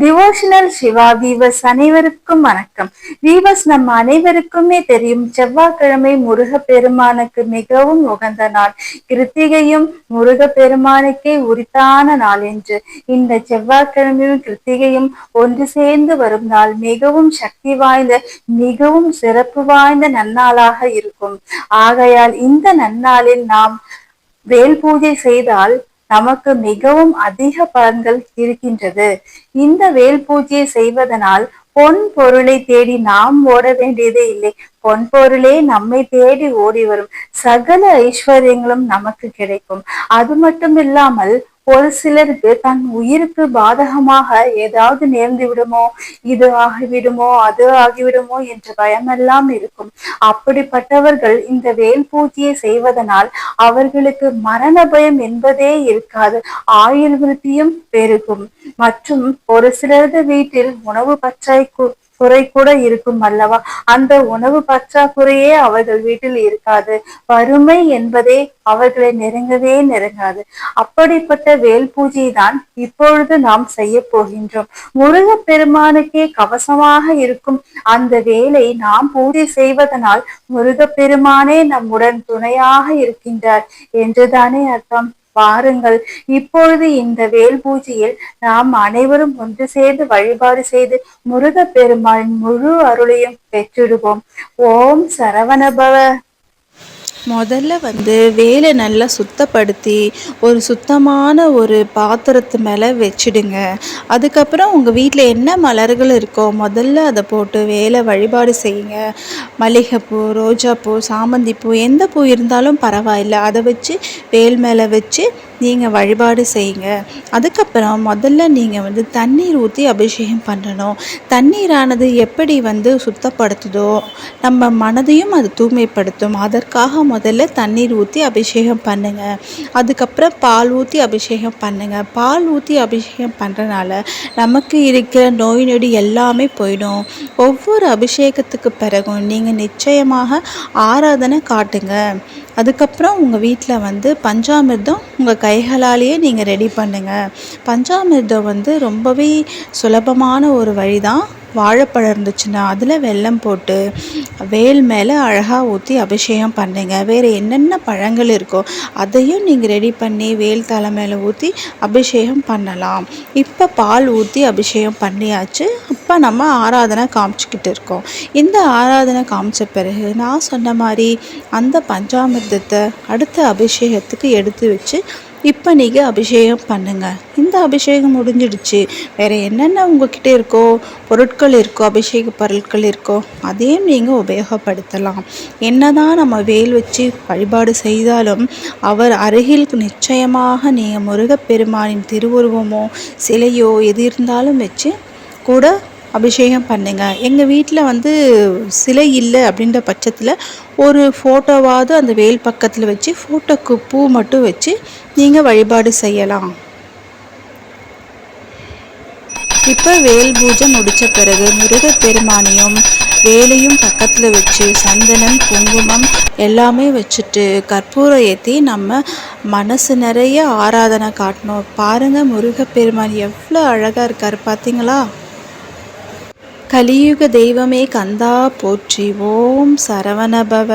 Devotional Siva viewers அனைவருக்கும் வணக்கம். Viewers நம் அனைவருக்குமே தெரியும் செவ்வாய்க்கிழமை முருக பெருமானுக்கு மிகவும் உகந்த நாள். கிருத்திகையும் முருக பெருமானுக்கே உரித்தான நாள் என்று. இந்த செவ்வாய்க்கிழமையும் கிருத்திகையும் ஒன்று சேர்ந்து வரும் நாள் மிகவும் சக்தி வாய்ந்த மிகவும் சிறப்பு வாய்ந்த நன்னாளாக இருக்கும். ஆகையால் இந்த நன்னாளில் நாம் வேல் பூஜை செய்தால் நமக்கு மிகவும் அதிக பலன்கள் இருக்கின்றது. இந்த வேல் பூஜையை செய்வதனால் பொன் பொருளை தேடி நாம் ஓட வேண்டியதே இல்லை. பொன் பொருளே நம்மை தேடி ஓடி வரும். சகல ஐஸ்வர்யங்களும் நமக்கு கிடைக்கும். அது மட்டும் இல்லாமல் ஒரு சிலருக்கு தன் உயிருக்கு பாதகமாக ஏதாவது நேர்ந்து விடுமோ இது ஆகிவிடுமோ அது ஆகிவிடுமோ என்ற பயமெல்லாம் இருக்கும். அப்படிப்பட்டவர்கள் இந்த வேல் பூஜையை செய்வதனால் அவர்களுக்கு மரண பயம் என்பதே இருக்காது. ஆயுள் விருத்தியும் பெருகும். மற்றும் ஒரு சிலரது வீட்டில் உணவு பற்றாய் குறை கூட இருக்கும் அல்லவா? அந்த உணவு பற்றாக்குறையே அவர்கள் வீட்டில் இருக்காது. வறுமை என்பதே அவர்களை நெருங்கவே நெருங்காது. அப்படிப்பட்ட வேல் பூஜை தான் இப்பொழுது நாம் செய்ய போகின்றோம். முருக பெருமானுக்கே கவசமாக இருக்கும் அந்த வேலை நாம் பூஜை செய்வதனால் முருக பெருமானே நம்முடன் துணையாக இருக்கின்றார். என்றுதானே அர்த்தம்? வாருங்கள். இப்பொழுது இந்த வேல் பூஜையில் நாம் அனைவரும் ஒன்று சேர்ந்து வழிபாடு செய்து முருக பெருமாளின் முழு அருளையும் பெற்றிடுவோம். ஓம் சரவணபவ. முதல்ல வந்து வேலை நல்லா சுத்தப்படுத்தி ஒரு சுத்தமான ஒரு பாத்திரத்து மேலே வச்சுடுங்க. அதுக்கப்புறம் உங்கள் வீட்டில் என்ன மலர்கள் இருக்கோ முதல்ல அதை போட்டு வேலை வழிபாடு செய்யுங்க. மல்லிகைப்பூ ரோஜாப்பூ சாமந்திப்பூ எந்த பூ இருந்தாலும் பரவாயில்ல. அதை வச்சு வேல் மேலே வச்சு நீங்கள் வழிபாடு செய்யுங்க. அதுக்கப்புறம் முதல்ல நீங்கள் வந்து தண்ணீர் ஊற்றி அபிஷேகம் பண்ணணும். தண்ணீரானது எப்படி வந்து சுத்தப்படுத்துதோ நம்ம மனதையும் அது தூய்மைப்படுத்தும். அதற்காக முதல்ல தண்ணீர் ஊற்றி அபிஷேகம் பண்ணுங்கள் அதுக்கப்புறம் பால் ஊற்றி அபிஷேகம் பண்ணுங்கள் பால் ஊற்றி அபிஷேகம் பண்ணுறனால நமக்கு இருக்கிற நோய் நொடி எல்லாமே போயிடும். ஒவ்வொரு அபிஷேகத்துக்கு பிறகும் நீங்கள் நிச்சயமாக ஆராதனை காட்டுங்க. அதுக்கப்புறம் உங்கள் வீட்டில் வந்து பஞ்சாமிர்தம் உங்கள் கைகளாலேயே நீங்கள் ரெடி பண்ணுங்கள் பஞ்சாமிர்தம் வந்து ரொம்பவே சுலபமான ஒரு வழி தான் வாழைப்பழம் இருந்துச்சுன்னா அதில் வெல்லம் போட்டு வேல் மேலே அழகாக ஊற்றி அபிஷேகம் பண்ணுங்க. வேறு என்னென்ன பழங்கள் இருக்கோ அதையும் நீங்கள் ரெடி பண்ணி வேல் தலை மேலே ஊற்றி அபிஷேகம் பண்ணலாம். இப்போ பால் ஊற்றி அபிஷேகம் பண்ணியாச்சு. இப்போ நம்ம ஆராதனை காமிச்சிக்கிட்டு இருக்கோம். இந்த ஆராதனை காமிச்ச பிறகு நான் சொன்ன மாதிரி அந்த பஞ்சாமிர்தத்தை அடுத்த அபிஷேகத்துக்கு எடுத்து வச்சு இப்போ நீங்கள் அபிஷேகம் பண்ணுங்கள் இந்த அபிஷேகம் முடிஞ்சிடுச்சு. வேறு என்னென்ன உங்ககிட்ட இருக்கோ பொருட்கள் இருக்கோ அபிஷேக பொருட்கள் இருக்கோ அதையும் நீங்கள் உபயோகப்படுத்தலாம். என்னதான் நம்ம வேல் வச்சு வழிபாடு செய்தாலும் அவர் அருகில் நிச்சயமாக நீங்கள் முருகப்பெருமானின் திருவுருவமோ சிலையோ எது இருந்தாலும் வச்சு கூட அபிஷேகம் பண்ணுங்கள் எங்கள் வீட்டில் வந்து சிலை இல்லை அப்படின்ற பட்சத்தில் ஒரு ஃபோட்டோவாவது அந்த வேல் பக்கத்தில் வச்சு ஃபோட்டோக்கு பூ மட்டும் வச்சு நீங்கள் வழிபாடு செய்யலாம். இப்போ வேல் பூஜை முடித்த பிறகு முருகப்பெருமானையும் வேலையும் பக்கத்தில் வச்சு சந்தனம் குங்குமம் எல்லாமே வச்சுட்டு கற்பூரம் ஏற்றி நம்ம மனசு நிறைய ஆராதனை காட்டணும். பாருங்கள் முருகப்பெருமான் எவ்வளோ அழகாக இருக்கார் பார்த்தீங்களா கலியுக தெய்வமே கந்தா போற்றி ஓம் சரவணபவ